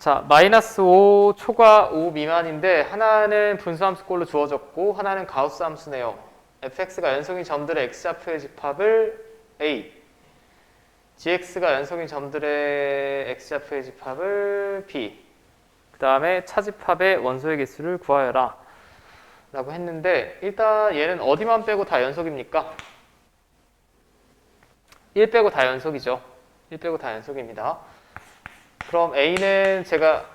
자, 마이너스 5 초과 5 미만인데 하나는 분수함수꼴로 주어졌고 하나는 가우스 함수네요. fx가 연속인 점들의 x좌표의 집합을 a, gx가 연속인 점들의 x좌표의 집합을 b, 그 다음에 차집합의 원소의 개수를 구하여라 라고 했는데 일단 얘는 어디만 빼고 다 연속입니까? 1 빼고 다 연속이죠. 1 빼고 다 연속입니다. 그럼 A는 제가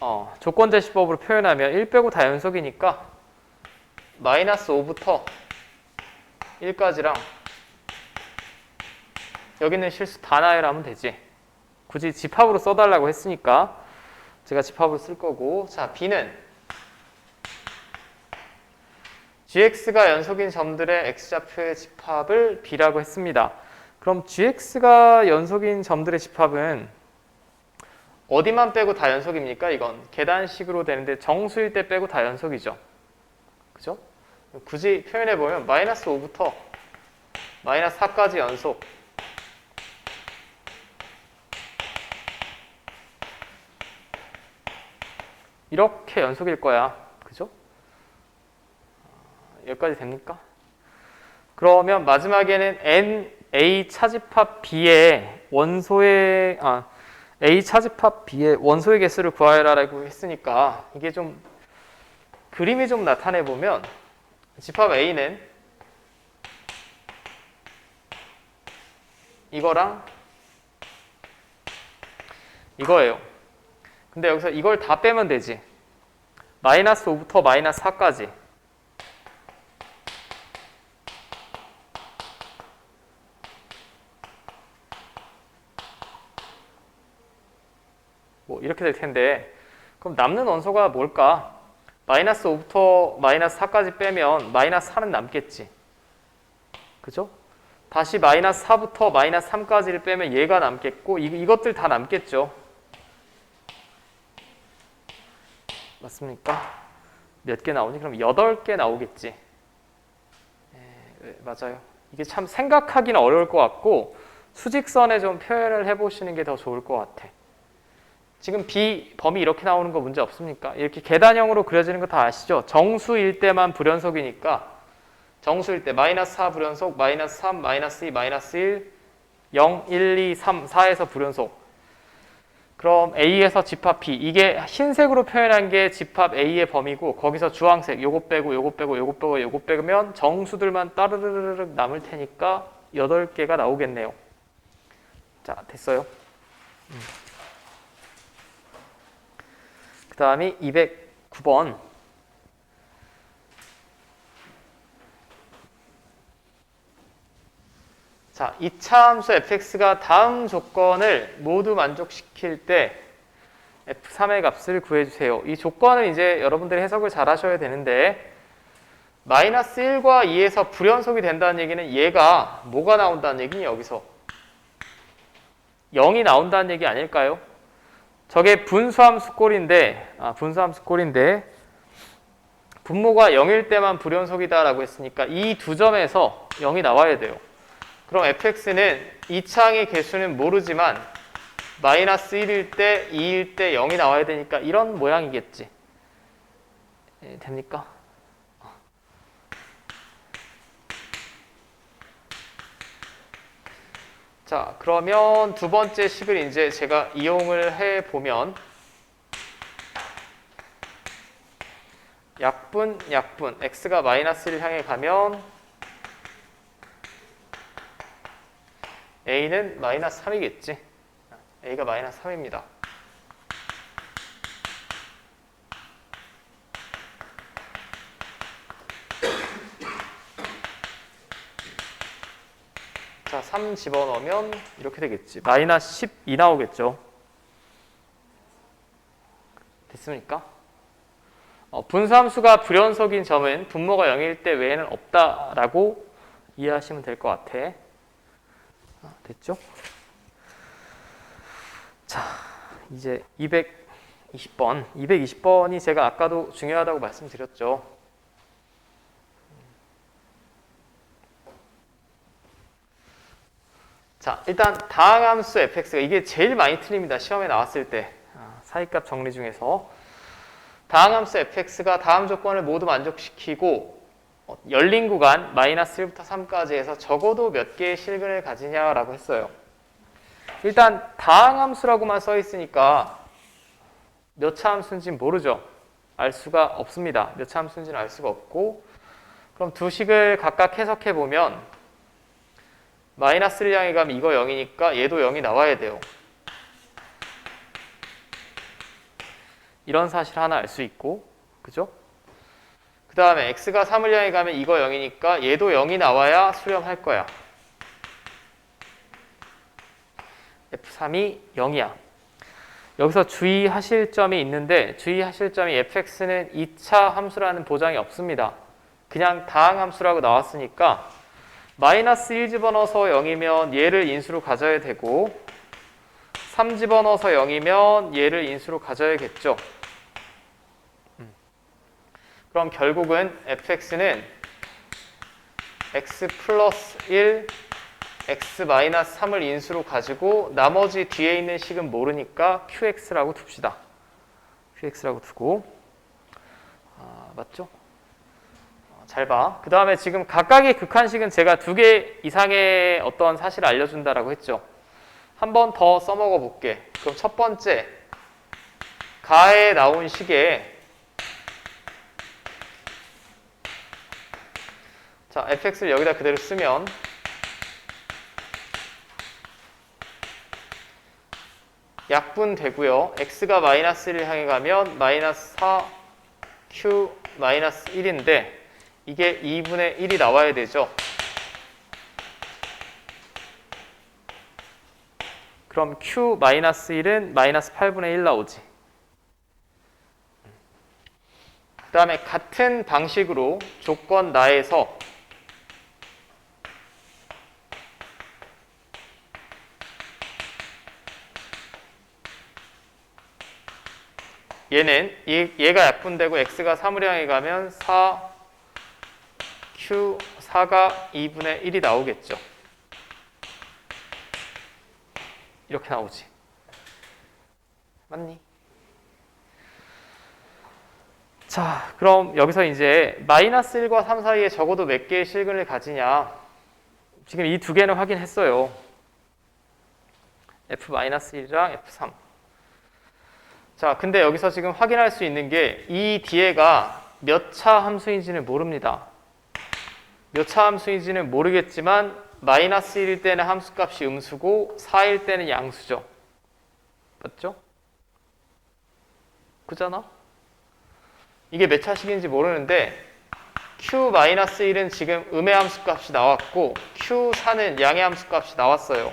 어, 조건 제시법으로 표현하면 1 빼고 다 연속이니까 마이너스 5부터 1까지랑 여기는 실수 다 나열하면 하면 되지. 굳이 집합으로 써달라고 했으니까 제가 집합으로 쓸 거고 자 B는 gx가 연속인 점들의 x좌표의 집합을 B라고 했습니다. 그럼 gx가 연속인 점들의 집합은 어디만 빼고 다 연속입니까? 이건 계단식으로 되는데 정수일 때 빼고 다 연속이죠. 그죠? 굳이 표현해 보면 마이너스 5부터 마이너스 4까지 연속 이렇게 연속일 거야. 그죠? 여기까지 됩니까? 그러면 마지막에는 n a 차집합 b의 원소의 아 a 차집합 b의 원소의 개수를 구하여라라고 했으니까 이게 좀 그림이 좀 나타내 보면 집합 a는 이거랑 이거예요. 근데 여기서 이걸 다 빼면 되지. 마이너스 5부터 마이너스 4까지. 뭐 이렇게 될 텐데 그럼 남는 원소가 뭘까? 마이너스 5부터 마이너스 4까지 빼면 마이너스 4는 남겠지. 그죠? 다시 마이너스 4부터 마이너스 3까지를 빼면 얘가 남겠고 이, 이것들 다 남겠죠. 맞습니까? 몇 개 나오니? 그럼 8개 나오겠지. 예, 맞아요. 이게 참 생각하기는 어려울 것 같고 수직선에 좀 표현을 해보시는 게 더 좋을 것 같아. 지금 B 범위 이렇게 나오는 거 문제 없습니까? 이렇게 계단형으로 그려지는 거 다 아시죠? 정수일 때만 불연속이니까 정수일 때 마이너스 4 불연속, 마이너스 3, 마이너스 2, 마이너스 1, 0, 1, 2, 3, 4에서 불연속. 그럼 A에서 집합 B 이게 흰색으로 표현한 게 집합 A의 범위고 거기서 주황색 요거 빼고 요거 빼고 요거 빼고 요거 빼면 정수들만 따르르르륵 남을 테니까 8개가 나오겠네요. 자, 됐어요. 음. 그 다음이 209번. 자, 2차 함수 fx가 다음 조건을 모두 만족시킬 때 f3의 값을 구해주세요. 이 조건은 이제 여러분들이 해석을 잘 하셔야 되는데 마이너스 1과 2에서 불연속이 된다는 얘기는 얘가 뭐가 나온다는 얘기니 여기서 0이 나온다는 얘기 아닐까요? 저게 분수함수 꼴인데 아, 분수함수 꼴인데 분모가 0일 때만 불연속이다라고 했으니까 이 두 점에서 0이 나와야 돼요. 그럼 fx는 이 창의 개수는 모르지만 마이너스 1일 때, 2일 때 0이 나와야 되니까 이런 모양이겠지. 예, 됩니까? 자, 그러면 두 번째 식을 이제 제가 이용을 해 보면 약분, 약분, x가 마이너스를 향해 가면 a는 마이너스 3이겠지. a가 마이너스 3입니다. 자, 3 집어넣으면 이렇게 되겠지. 마이너스 12 나오겠죠. 됐습니까? 어, 분수함수가 불연속인 점은 분모가 0일 때 외에는 없다라고 이해하시면 될 것 같아. 아, 됐죠? 자, 이제 220번. 220번이 제가 아까도 중요하다고 말씀드렸죠. 자, 일단 다항함수 fx가 이게 제일 많이 틀립니다. 시험에 나왔을 때. 사이값 정리 중에서 다항함수 fx가 다음 조건을 모두 만족시키고 어, 열린 구간 마이너스 1부터 3까지 해서 적어도 몇 개의 실근을 가지냐라고 했어요. 일단 다항함수라고만 써 있으니까 몇 차 함수인지는 모르죠. 알 수가 없습니다. 몇 차 함수인지는 알 수가 없고 그럼 두 식을 각각 해석해 보면 마이너스를 향해 가면 이거 0이니까 얘도 0이 나와야 돼요. 이런 사실 하나 알 수 있고 그죠? 그 다음에 x가 3을 향해 가면 이거 0이니까 얘도 0이 나와야 수렴할 거야. f3이 0이야. 여기서 주의하실 점이 있는데 주의하실 점이 fx는 2차 함수라는 보장이 없습니다. 그냥 다항 함수라고 나왔으니까 마이너스 1 집어넣어서 0이면 얘를 인수로 가져야 되고 3 집어넣어서 0이면 얘를 인수로 가져야겠죠. 음. 그럼 결국은 fx는 x 플러스 1 x 마이너스 3을 인수로 가지고 나머지 뒤에 있는 식은 모르니까 qx라고 둡시다. qx라고 두고 아, 맞죠? 어, 잘 봐. 그 다음에 지금 각각의 극한식은 제가 두 개 이상의 어떤 사실을 알려준다라고 했죠. 한 번 더 써먹어 볼게. 그럼 첫 번째 가에 나온 식에 자 fx를 여기다 그대로 쓰면 약분 되고요. x가 마이너스를 향해 가면 마이너스 4 q 마이너스 1인데 이게 2분의 1이 나와야 되죠. 그럼 q 마이너스 1은 마이너스 8분의 1 나오지. 그 다음에 같은 방식으로 조건 나에서 얘는 얘, 얘가 약분되고 x가 3을 향해 가면 4 q 4가 2분의 1이 나오겠죠. 이렇게 나오지. 맞니? 자, 그럼 여기서 이제 마이너스 1과 3 사이에 적어도 몇 개의 실근을 가지냐. 지금 이 두 개는 확인했어요. f-1이랑 f3. 자, 근데 여기서 지금 확인할 수 있는 게 이 뒤에가 몇 차 함수인지는 모릅니다. 몇차 함수인지는 모르겠지만 마이너스 1일 때는 함수값이 음수고 4일 때는 양수죠. 맞죠? 그잖아? 이게 몇 차식인지 모르는데 q-1은 지금 음의 함수값이 나왔고 q4는 양의 함수값이 나왔어요.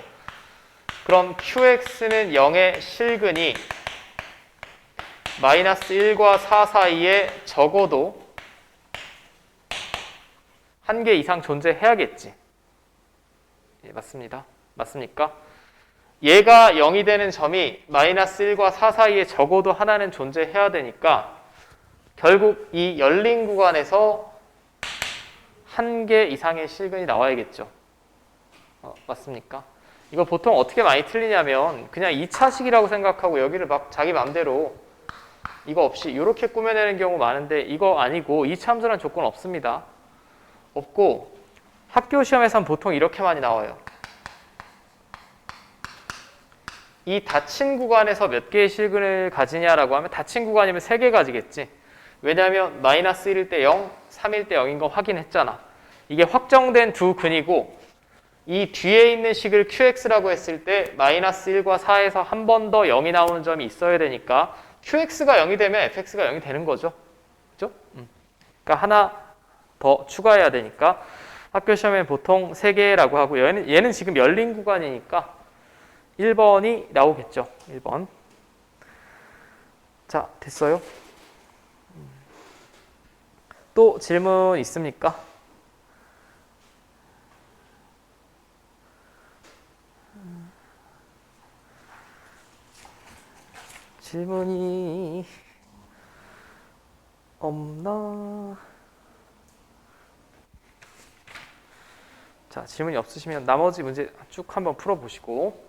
그럼 qx는 0의 실근이 마이너스 1과 4 사이에 적어도 한 개 이상 존재해야겠지. 예, 맞습니다. 맞습니까? 얘가 0이 되는 점이 마이너스 1과 4 사이에 적어도 하나는 존재해야 되니까 결국 이 열린 구간에서 한 개 이상의 실근이 나와야겠죠. 어, 맞습니까? 이거 보통 어떻게 많이 틀리냐면 그냥 2차식이라고 생각하고 여기를 막 자기 맘대로 이거 없이 이렇게 꾸며내는 경우 많은데 이거 아니고 2차 함수라는 조건 없습니다. 없고 학교 시험에선 보통 이렇게 많이 나와요. 이 닫힌 구간에서 몇 개의 실근을 가지냐라고 하면 닫힌 구간이면 3개 가지겠지. 왜냐하면 마이너스 1일 때 0, 3일 때 0인 거 확인했잖아. 이게 확정된 두 근이고 이 뒤에 있는 식을 qx라고 했을 때 마이너스 1과 4에서 한 번 더 0이 나오는 점이 있어야 되니까 qx가 0이 되면 fx가 0이 되는 거죠. 그죠? 음. 그러니까 하나 더 추가해야 되니까 학교 시험에 보통 3개라고 하고 얘는, 얘는 지금 열린 구간이니까 1번이 나오겠죠. 1번. 자, 됐어요? 또 질문 있습니까? 질문이 없나? 자, 질문이 없으시면 나머지 문제 쭉 한번 풀어보시고